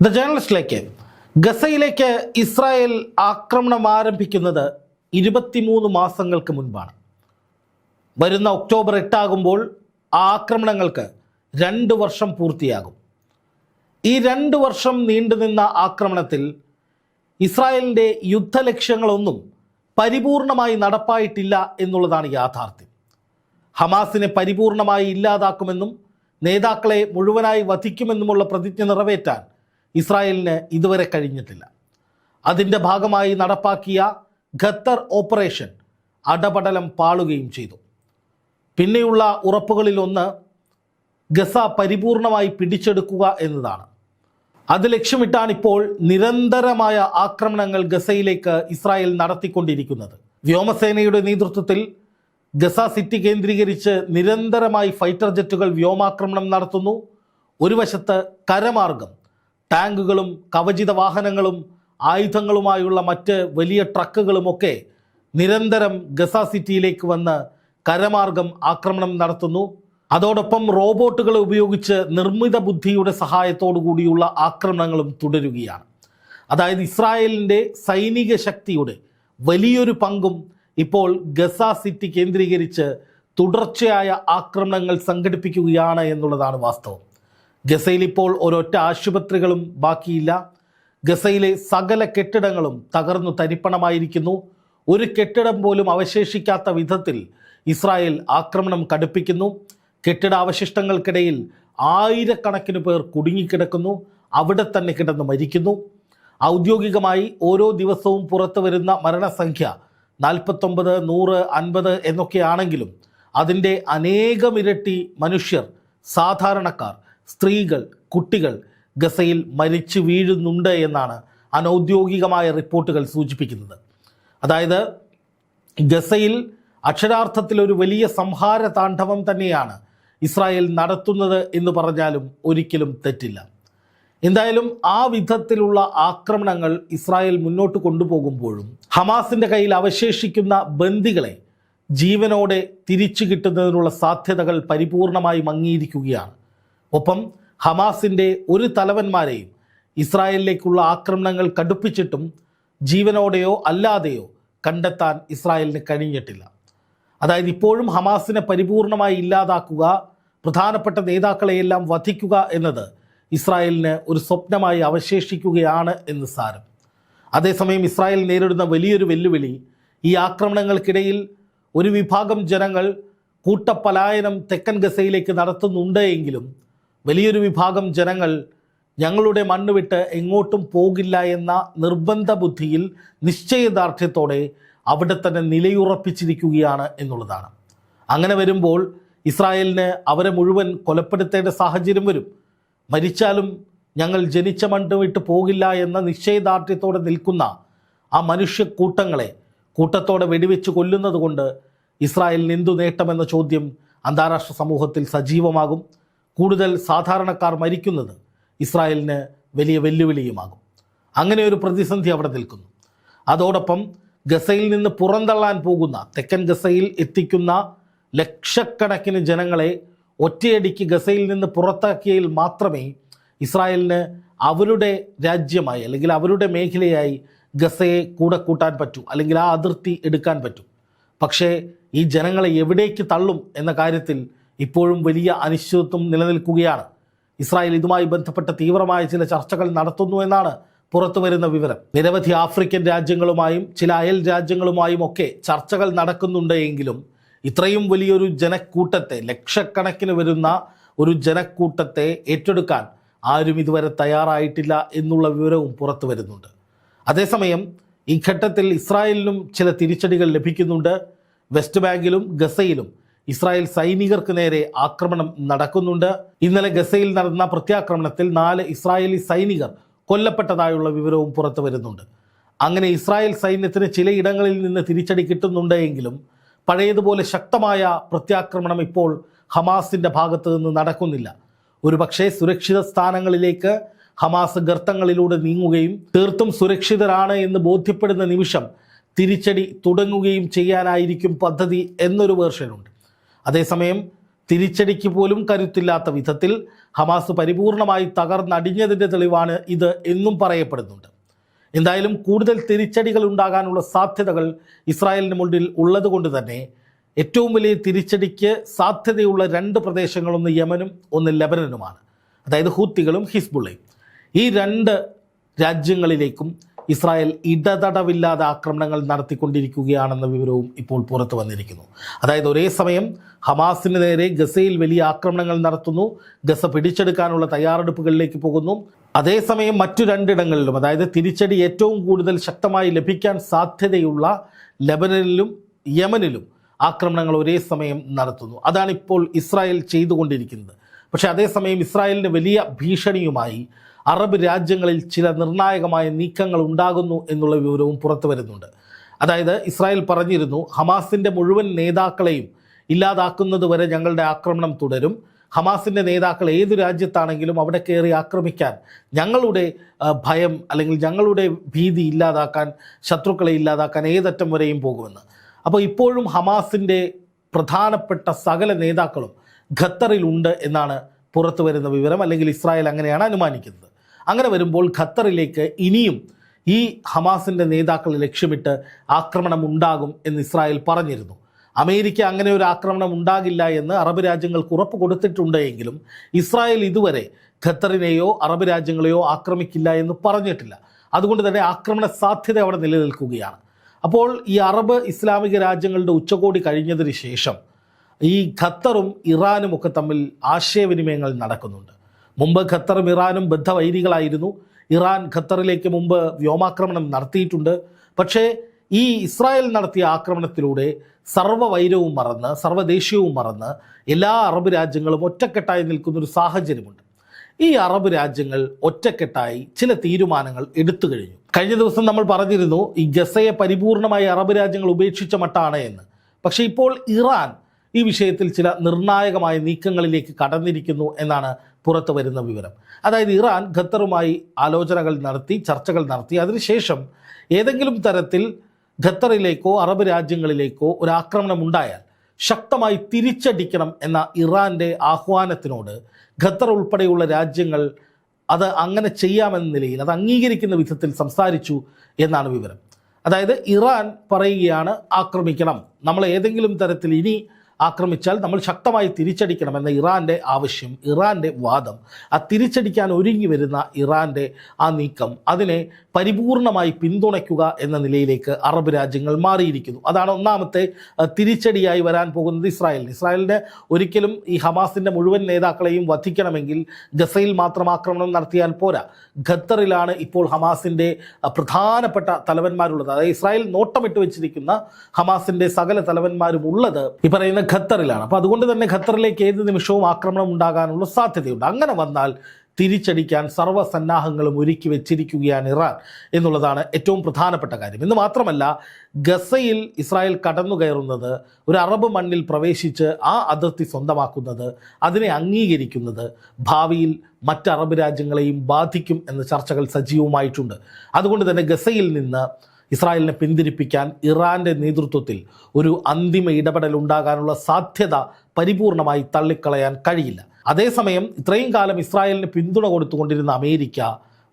The ജേണലിസ്റ്റിലേക്ക് ഗസയിലേക്ക് Israel ആക്രമണം ആരംഭിക്കുന്നത് ഇരുപത്തിമൂന്ന് മാസങ്ങൾക്ക് മുൻപാണ്. വരുന്ന ഒക്ടോബർ എട്ടാകുമ്പോൾ ആ ആക്രമണങ്ങൾക്ക് രണ്ട് വർഷം പൂർത്തിയാകും. ഈ രണ്ട് വർഷം നീണ്ടുനിന്ന ആക്രമണത്തിൽ ഇസ്രായേലിന്റെ യുദ്ധലക്ഷ്യങ്ങളൊന്നും പരിപൂർണമായി നടപ്പായിട്ടില്ല എന്നുള്ളതാണ് യാഥാർത്ഥ്യം. ഹമാസിനെ പരിപൂർണമായി ഇല്ലാതാക്കുമെന്നും നേതാക്കളെ മുഴുവനായി വധിക്കുമെന്നുമുള്ള പ്രതിജ്ഞ നിറവേറ്റാൻ ഇസ്രായേലിന് ഇതുവരെ കഴിഞ്ഞിട്ടില്ല. അതിന്റെ ഭാഗമായി നടപ്പാക്കിയ ഖത്തർ ഓപ്പറേഷൻ അടപടലം പാളുകയും ചെയ്തു. പിന്നെയുള്ള ഉറപ്പുകളിലൊന്ന് ഗസ പരിപൂർണമായി പിടിച്ചെടുക്കുക എന്നതാണ്. അത് ലക്ഷ്യമിട്ടാണ് ഇപ്പോൾ നിരന്തരമായ ആക്രമണങ്ങൾ ഗസയിലേക്ക് ഇസ്രായേൽ നടത്തിക്കൊണ്ടിരിക്കുന്നത്. വ്യോമസേനയുടെ നേതൃത്വത്തിൽ ഗസ സിറ്റി കേന്ദ്രീകരിച്ച് നിരന്തരമായി ഫൈറ്റർ ജെറ്റുകൾ വ്യോമാക്രമണം നടത്തുന്നു. ഒരു വശത്ത് കരമാർഗം ടാങ്കുകളും കവചിത വാഹനങ്ങളും ആയുധങ്ങളുമായുള്ള മറ്റ് വലിയ ട്രക്കുകളുമൊക്കെ നിരന്തരം ഗസ സിറ്റിയിലേക്ക് വന്ന് കരമാർഗം ആക്രമണം നടത്തുന്നു. അതോടൊപ്പം റോബോട്ടുകളെ ഉപയോഗിച്ച് നിർമ്മിത ബുദ്ധിയുടെ സഹായത്തോടു കൂടിയുള്ള ആക്രമണങ്ങളും തുടരുകയാണ്. അതായത് ഇസ്രായേലിന്റെ സൈനിക ശക്തിയുടെ വലിയൊരു പങ്കും ഇപ്പോൾ ഗസ സിറ്റി കേന്ദ്രീകരിച്ച് തുടർച്ചയായ ആക്രമണങ്ങൾ സംഘടിപ്പിക്കുകയാണ് എന്നുള്ളതാണ് വാസ്തവം. ഗസയിൽ ഇപ്പോൾ ഒരൊറ്റ ആശുപത്രികളും ബാക്കിയില്ല. ഗസയിലെ സകല കെട്ടിടങ്ങളും തകർന്നു തരിപ്പണമായിരിക്കുന്നു. ഒരു കെട്ടിടം പോലും അവശേഷിക്കാത്ത വിധത്തിൽ ഇസ്രായേൽ ആക്രമണം കടുപ്പിക്കുന്നു. കെട്ടിടാവശിഷ്ടങ്ങൾക്കിടയിൽ ആയിരക്കണക്കിന് പേർ കുടുങ്ങിക്കിടക്കുന്നു. അവിടെ തന്നെ കിടന്ന് മരിക്കുന്നു. ഔദ്യോഗികമായി ഓരോ ദിവസവും പുറത്തു വരുന്ന മരണസംഖ്യ നാൽപ്പത്തൊമ്പത് നൂറ് അൻപത് എന്നൊക്കെയാണെങ്കിലും അതിന്റെ അനേകമിരട്ടി മനുഷ്യർ സാധാരണക്കാർ സ്ത്രീകൾ കുട്ടികൾ ഗസയിൽ മരിച്ചു വീഴുന്നുണ്ട് എന്നാണ് അനൗദ്യോഗികമായ റിപ്പോർട്ടുകൾ സൂചിപ്പിക്കുന്നത്. അതായത് ഗസയിൽ അക്ഷരാർത്ഥത്തിൽ ഒരു വലിയ സംഹാര താണ്ഡവം തന്നെയാണ് ഇസ്രായേൽ നടത്തുന്നത് എന്ന് പറഞ്ഞാലും ഒരിക്കലും തെറ്റില്ല. എന്തായാലും ആ വിധത്തിലുള്ള ആക്രമണങ്ങൾ ഇസ്രായേൽ മുന്നോട്ട് കൊണ്ടുപോകുമ്പോഴും ഹമാസിന്റെ കയ്യിൽ അവശേഷിക്കുന്ന ബന്ദികളെ ജീവനോടെ തിരിച്ചു കിട്ടുന്നതിനുള്ള സാധ്യതകൾ പരിപൂർണമായി മങ്ങിയിരിക്കുകയാണ് ഒപ്പം ഹമാസിന്റെ ഒരു തലവന്മാരെയും ഇസ്രായേലിലേക്കുള്ള ആക്രമണങ്ങൾ കടുപ്പിച്ചിട്ടും ജീവനോടെയോ അല്ലാതെയോ കണ്ടെത്താൻ ഇസ്രായേലിന് കഴിഞ്ഞിട്ടില്ല. അതായത് ഇപ്പോഴും ഹമാസിനെ പരിപൂർണമായി ഇല്ലാതാക്കുക പ്രധാനപ്പെട്ട നേതാക്കളെയെല്ലാം വധിക്കുക എന്നത് ഇസ്രായേലിന് ഒരു സ്വപ്നമായി അവശേഷിക്കുകയാണ് എന്ന് സാരം. അതേസമയം ഇസ്രായേൽ നേരിടുന്ന വലിയൊരു വെല്ലുവിളി ഈ ആക്രമണങ്ങൾക്കിടയിൽ ഒരു വിഭാഗം ജനങ്ങൾ കൂട്ടപ്പലായനം തെക്കൻ ഗസയിലേക്ക് നടത്തുന്നുണ്ട് എങ്കിലും വലിയൊരു വിഭാഗം ജനങ്ങൾ ഞങ്ങളുടെ മണ്ണ് വിട്ട് എങ്ങോട്ടും പോകില്ല എന്ന നിർബന്ധ ബുദ്ധിയിൽ നിശ്ചയദാർഢ്യത്തോടെ അവിടെ തന്നെ നിലയുറപ്പിച്ചിരിക്കുകയാണ് എന്നുള്ളതാണ്. അങ്ങനെ വരുമ്പോൾ ഇസ്രായേലിന് അവരെ മുഴുവൻ കൊലപ്പെടുത്തേണ്ട സാഹചര്യം വരും. മരിച്ചാലും ഞങ്ങൾ ജനിച്ച മണ്ണ് വിട്ട് പോകില്ല എന്ന നിശ്ചയദാർഢ്യത്തോടെ നിൽക്കുന്ന ആ മനുഷ്യ കൂട്ടങ്ങളെ കൂട്ടത്തോടെ വെടിവെച്ച് കൊല്ലുന്നത് കൊണ്ട് ഇസ്രായേലിന് എന്തു നേട്ടമെന്ന ചോദ്യം അന്താരാഷ്ട്ര സമൂഹത്തിൽ സജീവമാകും. കൂടുതൽ സാധാരണക്കാർ മരിക്കുന്നത് ഇസ്രായേലിന് വലിയ വെല്ലുവിളിയുമാകും. അങ്ങനെ ഒരു പ്രതിസന്ധി അവിടെ നിൽക്കുന്നു. അതോടൊപ്പം ഗസയിൽ നിന്ന് പുറന്തള്ളാൻ പോകുന്ന തെക്കൻ ഗസയിൽ എത്തിക്കുന്ന ലക്ഷക്കണക്കിന് ജനങ്ങളെ ഒറ്റയടിക്ക് ഗസയിൽ നിന്ന് പുറത്താക്കിയതിൽ മാത്രമേ ഇസ്രായേലിന് അവരുടെ രാജ്യമായി അല്ലെങ്കിൽ അവരുടെ മേഖലയായി ഗസയെ കൂടെ കൂട്ടാൻ പറ്റൂ അല്ലെങ്കിൽ ആ അതിർത്തി എടുക്കാൻ പറ്റൂ. പക്ഷേ ഈ ജനങ്ങളെ എവിടേക്ക് തള്ളും എന്ന കാര്യത്തിൽ ഇപ്പോഴും വലിയ അനിശ്ചിതത്വം നിലനിൽക്കുകയാണ്. ഇസ്രായേൽ ഇതുമായി ബന്ധപ്പെട്ട തീവ്രമായ ചില ചർച്ചകൾ നടത്തുന്നു എന്നാണ് പുറത്തു വരുന്ന വിവരം. നിരവധി ആഫ്രിക്കൻ രാജ്യങ്ങളുമായും ചില അയൽ രാജ്യങ്ങളുമായും ഒക്കെ ചർച്ചകൾ നടക്കുന്നുണ്ട് എങ്കിലും ഇത്രയും വലിയൊരു ജനക്കൂട്ടത്തെ ലക്ഷക്കണക്കിന് വരുന്ന ഒരു ജനക്കൂട്ടത്തെ ഏറ്റെടുക്കാൻ ആരും ഇതുവരെ തയ്യാറായിട്ടില്ല എന്നുള്ള വിവരവും പുറത്തു വരുന്നുണ്ട്. അതേസമയം ഈ ഘട്ടത്തിൽ ഇസ്രായേലിനും ചില തിരിച്ചടികൾ ലഭിക്കുന്നുണ്ട്. വെസ്റ്റ് ബാങ്കിലും ഗസയിലും ഇസ്രായേൽ സൈനികർക്ക് നേരെ ആക്രമണം നടക്കുന്നുണ്ട്. ഇന്നലെ ഗസയിൽ നടന്ന പ്രത്യാക്രമണത്തിൽ നാല് ഇസ്രായേലി സൈനികർ കൊല്ലപ്പെട്ടതായുള്ള വിവരവും പുറത്തു വരുന്നുണ്ട്. അങ്ങനെ ഇസ്രായേൽ സൈന്യത്തിന് ചിലയിടങ്ങളിൽ നിന്ന് തിരിച്ചടി കിട്ടുന്നുണ്ടെങ്കിലും പഴയതുപോലെ ശക്തമായ പ്രത്യാക്രമണം ഇപ്പോൾ ഹമാസിന്റെ ഭാഗത്തു നിന്ന് നടക്കുന്നില്ല. ഒരുപക്ഷെ സുരക്ഷിത സ്ഥാനങ്ങളിലേക്ക് ഹമാസ് ഗർത്തങ്ങളിലൂടെ നീങ്ങുകയും തീർത്തും സുരക്ഷിതരാണ് എന്ന് ബോധ്യപ്പെടുന്ന നിമിഷം തിരിച്ചടി തുടങ്ങുകയും ചെയ്യാനായിരിക്കും പദ്ധതി എന്നൊരു വേർഷനുണ്ട്. അതേസമയം തിരിച്ചടിക്ക് പോലും കരുത്തില്ലാത്ത വിധത്തിൽ ഹമാസ് പരിപൂർണമായി തകർന്നടിഞ്ഞതിന്റെ തെളിവാണ് ഇത് എന്നും പറയപ്പെടുന്നുണ്ട്. എന്തായാലും കൂടുതൽ തിരിച്ചടികൾ ഉണ്ടാകാനുള്ള സാധ്യതകൾ ഇസ്രായേലിന് മുന്നിൽ ഉള്ളതുകൊണ്ട് തന്നെ ഏറ്റവും വലിയ തിരിച്ചടിക്ക് സാധ്യതയുള്ള രണ്ട് പ്രദേശങ്ങളൊന്ന് യമനും ഒന്ന് ലെബനനുമാണ്. അതായത് ഹൂത്തികളും ഹിസ്ബുള്ളയും. ഈ രണ്ട് രാജ്യങ്ങളിലേക്കും ഇസ്രായേൽ ഇടതടവില്ലാതെ ആക്രമണങ്ങൾ നടത്തിക്കൊണ്ടിരിക്കുകയാണെന്ന വിവരവും ഇപ്പോൾ പുറത്തു വന്നിരിക്കുന്നു. അതായത് ഒരേ സമയം ഹമാസിന് നേരെ ഗസയിൽ വലിയ ആക്രമണങ്ങൾ നടത്തുന്നു. ഗസ പിടിച്ചെടുക്കാനുള്ള തയ്യാറെടുപ്പുകളിലേക്ക് പോകുന്നു. അതേസമയം മറ്റു രണ്ടിടങ്ങളിലും അതായത് തിരിച്ചടി ഏറ്റവും കൂടുതൽ ശക്തമായി ലഭിക്കാൻ സാധ്യതയുള്ള ലബനനിലും യമനിലും ആക്രമണങ്ങൾ ഒരേ സമയം നടത്തുന്നു. അതാണ് ഇപ്പോൾ ഇസ്രായേൽ ചെയ്തുകൊണ്ടിരിക്കുന്നത്. പക്ഷേ അതേസമയം ഇസ്രായേലിന് വലിയ ഭീഷണിയുമായി അറബ് രാജ്യങ്ങളിൽ ചില നിർണായകമായ നീക്കങ്ങൾ ഉണ്ടാകുന്നു എന്നുള്ള വിവരവും പുറത്തു വരുന്നുണ്ട്. അതായത് ഇസ്രായേൽ പറഞ്ഞിരുന്നു ഹമാസിന്റെ മുഴുവൻ നേതാക്കളെയും ഇല്ലാതാക്കുന്നത് വരെ ഞങ്ങളുടെ ആക്രമണം തുടരും. ഹമാസിന്റെ നേതാക്കൾ ഏത് രാജ്യത്താണെങ്കിലും അവിടെ കയറി ആക്രമിക്കാൻ ഞങ്ങളുടെ ഭയം അല്ലെങ്കിൽ ഞങ്ങളുടെ ഭീതി ഇല്ലാതാക്കാൻ ശത്രുക്കളെ ഇല്ലാതാക്കാൻ ഏതറ്റം വരെയും പോകുമെന്ന്. അപ്പോൾ ഇപ്പോഴും ഹമാസിന്റെ പ്രധാനപ്പെട്ട സകല നേതാക്കളും ഖത്തറിലുണ്ട് എന്നാണ് പുറത്തു വരുന്ന വിവരം അല്ലെങ്കിൽ ഇസ്രായേൽ അങ്ങനെയാണ് അനുമാനിക്കുന്നത്. അങ്ങനെ വരുമ്പോൾ ഖത്തറിലേക്ക് ഇനിയും ഈ ഹമാസിന്റെ നേതാക്കൾ ലക്ഷ്യമിട്ട് ആക്രമണം ഉണ്ടാകും എന്ന് ഇസ്രായേൽ പറഞ്ഞിരുന്നു. അമേരിക്ക അങ്ങനെ ഒരു ആക്രമണം ഉണ്ടാകില്ല എന്ന് അറബ് രാജ്യങ്ങൾക്ക് ഉറപ്പ് കൊടുത്തിട്ടുണ്ട് എങ്കിലും ഇസ്രായേൽ ഇതുവരെ ഖത്തറിനെയോ അറബ് രാജ്യങ്ങളെയോ ആക്രമിക്കില്ല എന്ന് പറഞ്ഞിട്ടില്ല. അതുകൊണ്ട് തന്നെ ആക്രമണ സാധ്യത അവിടെ നിലനിൽക്കുകയാണ്. അപ്പോൾ ഈ അറബ് ഇസ്ലാമിക രാജ്യങ്ങളുടെ ഉച്ചകോടി കഴിഞ്ഞതിന് ശേഷം ഈ ഖത്തറും ഇറാനും ഒക്കെ തമ്മിൽ ആശയവിനിമയങ്ങൾ നടക്കുന്നുണ്ട്. മുമ്പ് ഖത്തറും ഇറാനും ബദ്ധവൈരികളായിരുന്നു. ഇറാൻ ഖത്തറിലേക്ക് മുമ്പ് വ്യോമാക്രമണം നടത്തിയിട്ടുണ്ട്. പക്ഷേ ഈ ഇസ്രായേൽ നടത്തിയ ആക്രമണത്തിലൂടെ സർവവൈരവും മറന്ന് സർവദേശീയവും മറന്ന് എല്ലാ അറബ് രാജ്യങ്ങളും ഒറ്റക്കെട്ടായി നിൽക്കുന്നൊരു സാഹചര്യമുണ്ട്. ഈ അറബ് രാജ്യങ്ങൾ ഒറ്റക്കെട്ടായി ചില തീരുമാനങ്ങൾ എടുത്തു കഴിഞ്ഞു. കഴിഞ്ഞ ദിവസം നമ്മൾ പറഞ്ഞിരുന്നു ഈ ഗസയെ പരിപൂർണമായി അറബ് രാജ്യങ്ങൾ ഉപേക്ഷിച്ച മട്ടാണ് എന്ന്. പക്ഷേ ഇപ്പോൾ ഇറാൻ ഈ വിഷയത്തിൽ ചില നിർണായകമായ നീക്കങ്ങളിലേക്ക് കടന്നിരിക്കുന്നു എന്നാണ് പുറത്തു വരുന്ന വിവരം. അതായത് ഇറാൻ ഖത്തറുമായി ആലോചനകൾ നടത്തി ചർച്ചകൾ നടത്തി. അതിനുശേഷം ഏതെങ്കിലും തരത്തിൽ ഖത്തറിലേക്കോ അറബ് രാജ്യങ്ങളിലേക്കോ ഒരു ആക്രമണം ഉണ്ടായാൽ ശക്തമായി തിരിച്ചടിക്കണം എന്ന ഇറാന്റെ ആഹ്വാനത്തിനോട് ഖത്തർ ഉൾപ്പെടെയുള്ള രാജ്യങ്ങൾ അത് അങ്ങനെ ചെയ്യാമെന്ന നിലയിൽ അത് അംഗീകരിക്കുന്ന വിധത്തിൽ സംസാരിച്ചു എന്നാണ് വിവരം. അതായത് ഇറാൻ പറയുകയാണ് ആക്രമിക്കണം. നമ്മൾ ഏതെങ്കിലും തരത്തിൽ ഇനി ആക്രമിച്ചാൽ നമ്മൾ ശക്തമായി തിരിച്ചടിക്കണമെന്ന ഇറാന്റെ ആവശ്യം ഇറാന്റെ വാദം. ആ തിരിച്ചടിക്കാൻ ഒരുങ്ങി വരുന്ന ഇറാന്റെ ആ നീക്കം അതിനെ പരിപൂർണമായി പിന്തുണയ്ക്കുക എന്ന നിലയിലേക്ക് അറബ് രാജ്യങ്ങൾ മാറിയിരിക്കുന്നു. അതാണ് ഒന്നാമത്തെ തിരിച്ചടിയായി വരാൻ പോകുന്നത് ഇസ്രായേലിന് ഇസ്രായേലിന്റെ ഒരിക്കലും ഈ ഹമാസിന്റെ മുഴുവൻ നേതാക്കളെയും വധിക്കണമെങ്കിൽ ഗസയിൽ മാത്രം ആക്രമണം നടത്തിയാൽ പോരാ. ഖത്തറിലാണ് ഇപ്പോൾ ഹമാസിന്റെ പ്രധാനപ്പെട്ട തലവന്മാരുള്ളത്. അതായത് ഇസ്രായേൽ നോട്ടമിട്ട് വെച്ചിരിക്കുന്ന ഹമാസിന്റെ സകല തലവന്മാരും ഉള്ളത് ഈ പറയുന്ന ഖത്തറിലാണ്. അപ്പോൾ അതുകൊണ്ട് തന്നെ ഖത്തറിലേക്ക് ഏത് നിമിഷവും ആക്രമണം ഉണ്ടാകാനുള്ള സാധ്യതയുണ്ട്. അങ്ങനെ വന്നാൽ തിരിച്ചടിക്കാൻ സർവസന്നാഹങ്ങളും ഒരുക്കി വെച്ചിരിക്കുകയാണ് ഇറാൻ എന്നുള്ളതാണ് ഏറ്റവും പ്രധാനപ്പെട്ട കാര്യം. എന്ന് മാത്രമല്ല ഗസയിൽ ഇസ്രായേൽ കടന്നു കയറുന്നത് ഒരു അറബ് മണ്ണിൽ പ്രവേശിച്ച് ആ അതിർത്തി സ്വന്തമാക്കുന്നത് അതിനെ അംഗീകരിക്കുന്നത് ഭാവിയിൽ മറ്റ് അറബ് രാജ്യങ്ങളെയും ബാധിക്കും എന്ന ചർച്ചകൾ സജീവമായിട്ടുണ്ട്. അതുകൊണ്ട് തന്നെ ഗസയിൽ നിന്ന് ഇസ്രായേലിനെ പിന്തിരിപ്പിക്കാൻ ഇറാന്റെ നേതൃത്വത്തിൽ ഒരു അന്തിമ ഇടപെടൽ ഉണ്ടാകാനുള്ള സാധ്യത പരിപൂർണമായി തള്ളിക്കളയാൻ കഴിയില്ല. അതേസമയം ഇത്രയും കാലം ഇസ്രായേലിന് പിന്തുണ കൊടുത്തുകൊണ്ടിരുന്ന അമേരിക്ക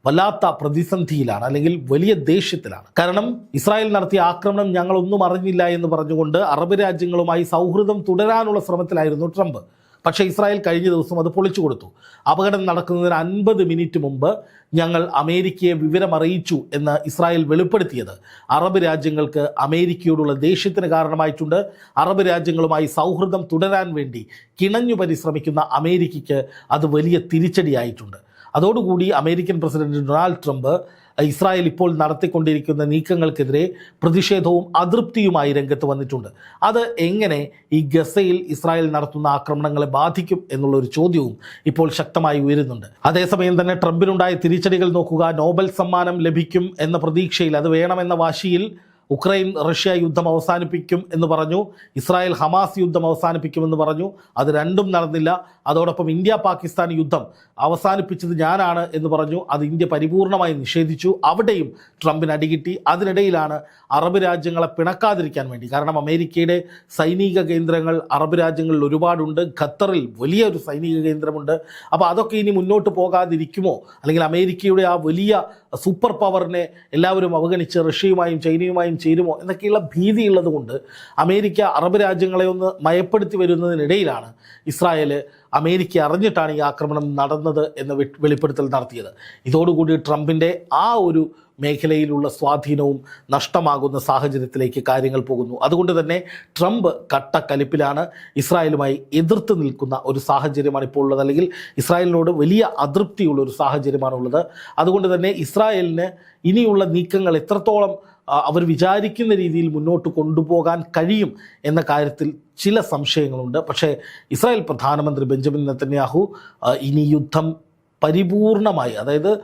വല്ലാത്ത പ്രതിസന്ധിയിലാണ് അല്ലെങ്കിൽ വലിയ ദേഷ്യത്തിലാണ്. കാരണം ഇസ്രായേൽ നടത്തിയ ആക്രമണം ഞങ്ങളൊന്നും അറിഞ്ഞില്ല എന്ന് പറഞ്ഞുകൊണ്ട് അറബ് രാജ്യങ്ങളുമായി സൗഹൃദം തുടരാനുള്ള ശ്രമത്തിലായിരുന്നു ട്രംപ്. പക്ഷേ ഇസ്രായേൽ കഴിഞ്ഞ ദിവസം അത് പൊളിച്ചു കൊടുത്തു. അപകടം നടക്കുന്നതിന് അൻപത് മിനിറ്റ് മുമ്പ് ഞങ്ങൾ അമേരിക്കയെ വിവരമറിയിച്ചു എന്ന് ഇസ്രായേൽ വെളിപ്പെടുത്തിയത്. അറബ് രാജ്യങ്ങൾക്ക് അമേരിക്കയോടുള്ള ദേഷ്യത്തിന് കാരണമായിട്ടുണ്ട്. അറബ് രാജ്യങ്ങളുമായി സൗഹൃദം തുടരാൻ വേണ്ടി കിണഞ്ഞു പരിശ്രമിക്കുന്ന അമേരിക്കയ്ക്ക് അത് വലിയ തിരിച്ചടിയായിട്ടുണ്ട്. അതോടുകൂടി American president Donald Trump Israel ഇപ്പോൾ നടത്തിക്കൊണ്ടിരിക്കുന്ന നീക്കങ്ങൾക്കെതിരെ പ്രതിഷേധവും അതൃപ്തിയുമായി രംഗത്ത് വന്നിട്ടുണ്ട്. അത് എങ്ങനെ ഈ ഗസയിൽ ഇസ്രായേൽ നടത്തുന്ന ആക്രമണങ്ങളെ ബാധിക്കും എന്നുള്ള ഒരു ചോദ്യവും ഇപ്പോൾ ശക്തമായി ഉയരുന്നുണ്ട്. അതേസമയം തന്നെ ട്രംപിനുണ്ടായ തിരിച്ചടികൾ നോക്കുക നോബൽ സമ്മാനം ലഭിക്കും എന്ന പ്രതീക്ഷയിൽ അത് വേണമെന്ന വാശിയിൽ ഉക്രൈൻ റഷ്യ യുദ്ധം അവസാനിപ്പിക്കും എന്ന് പറഞ്ഞു ഇസ്രായേൽ ഹമാസ് യുദ്ധം അവസാനിപ്പിക്കുമെന്ന് പറഞ്ഞു. അത് രണ്ടും നടന്നില്ല. അതോടൊപ്പം ഇന്ത്യ പാകിസ്ഥാൻ യുദ്ധം അവസാനിപ്പിച്ചത് ഞാനാണ് എന്ന് പറഞ്ഞു. അത് ഇന്ത്യ പരിപൂർണമായി നിഷേധിച്ചു. അവിടെയും ട്രംപിന് അടികിട്ടി അതിനിടയിലാണ് അറബ് രാജ്യങ്ങളെ പിണക്കാതിരിക്കാൻ വേണ്ടി. കാരണം അമേരിക്കയുടെ സൈനിക കേന്ദ്രങ്ങൾ അറബ് രാജ്യങ്ങളിൽ ഒരുപാടുണ്ട്. ഖത്തറിൽ വലിയൊരു സൈനിക കേന്ദ്രമുണ്ട്. അപ്പോൾ അതൊക്കെ ഇനി മുന്നോട്ട് പോകാതിരിക്കുമോ? അല്ലെങ്കിൽ അമേരിക്കയുടെ ആ വലിയ സൂപ്പർ പവറിനെ എല്ലാവരും അവഗണിച്ച് റഷ്യയുമായും ചൈനയുമായും ചേരുമോ? എന്നൊക്കെയുള്ള ഭീതിയുള്ളതുകൊണ്ട് അമേരിക്ക അറബ് രാജ്യങ്ങളെ ഒന്ന് മയപ്പെടുത്തി വരുന്നതിനിടയിലാണ് ഇസ്രായേൽ അമേരിക്ക അറിഞ്ഞിട്ടാണ് ഈ ആക്രമണം നടന്നത് എന്ന വെളിപ്പെടുത്തൽ നടത്തിയത്. ഇതോടുകൂടി ട്രംപിന്റെ ആ ഒരു മേഖലയിലുള്ള സ്വാധീനവും നഷ്ടമാകുന്ന സാഹചര്യത്തിലേക്ക് കാര്യങ്ങൾ പോകുന്നു. അതുകൊണ്ട് തന്നെ ട്രംപ് കട്ടക്കലിപ്പിലാണ് ഇസ്രായേലുമായി എതിർത്ത് നിൽക്കുന്ന ഒരു സാഹചര്യമാണ് ഇപ്പോൾ ഉള്ളത്. അല്ലെങ്കിൽ ഇസ്രായേലിനോട് വലിയ അതൃപ്തിയുള്ള ഒരു സാഹചര്യമാണുള്ളത് അതുകൊണ്ട് തന്നെ ഇസ്രായേലിന് ഇനിയുള്ള നീക്കങ്ങൾ എത്രത്തോളം അവർ വിചാരിക്കുന്ന രീതിയിൽ മുന്നോട്ട് കൊണ്ടുപോകാൻ കഴിയും എന്ന കാര്യത്തിൽ ചില സംശയങ്ങളുണ്ട്. പക്ഷേ ഇസ്രായേൽ പ്രധാനമന്ത്രി ബെഞ്ചമിൻ നെത്തന്യാഹു ഇനി യുദ്ധം പരിപൂർണമായി അതായത്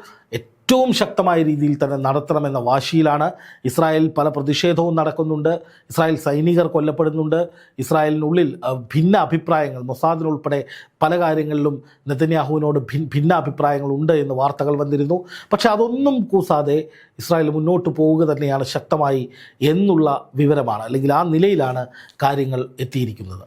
ഏറ്റവും ശക്തമായ രീതിയിൽ തന്നെ നടത്തണമെന്ന വാശിയിലാണ് ഇസ്രായേൽ പല പ്രതിഷേധവും നടക്കുന്നുണ്ട്. ഇസ്രായേൽ സൈനികർ കൊല്ലപ്പെടുന്നുണ്ട്. ഇസ്രായേലിനുള്ളിൽ ഭിന്ന അഭിപ്രായങ്ങൾ മൊസാദിനുൾപ്പെടെ പല കാര്യങ്ങളിലും നെതന്യാഹുവിനോട് ഭിൻ ഭിന്ന അഭിപ്രായങ്ങളുണ്ട് എന്ന് വാർത്തകൾ വന്നിരുന്നു. പക്ഷേ അതൊന്നും കൂസാതെ ഇസ്രായേൽ മുന്നോട്ട് പോവുക തന്നെയാണ് ശക്തമായി എന്നുള്ള വിവരമാണ് അല്ലെങ്കിൽ ആ നിലയിലാണ് കാര്യങ്ങൾ എത്തിയിരിക്കുന്നത്.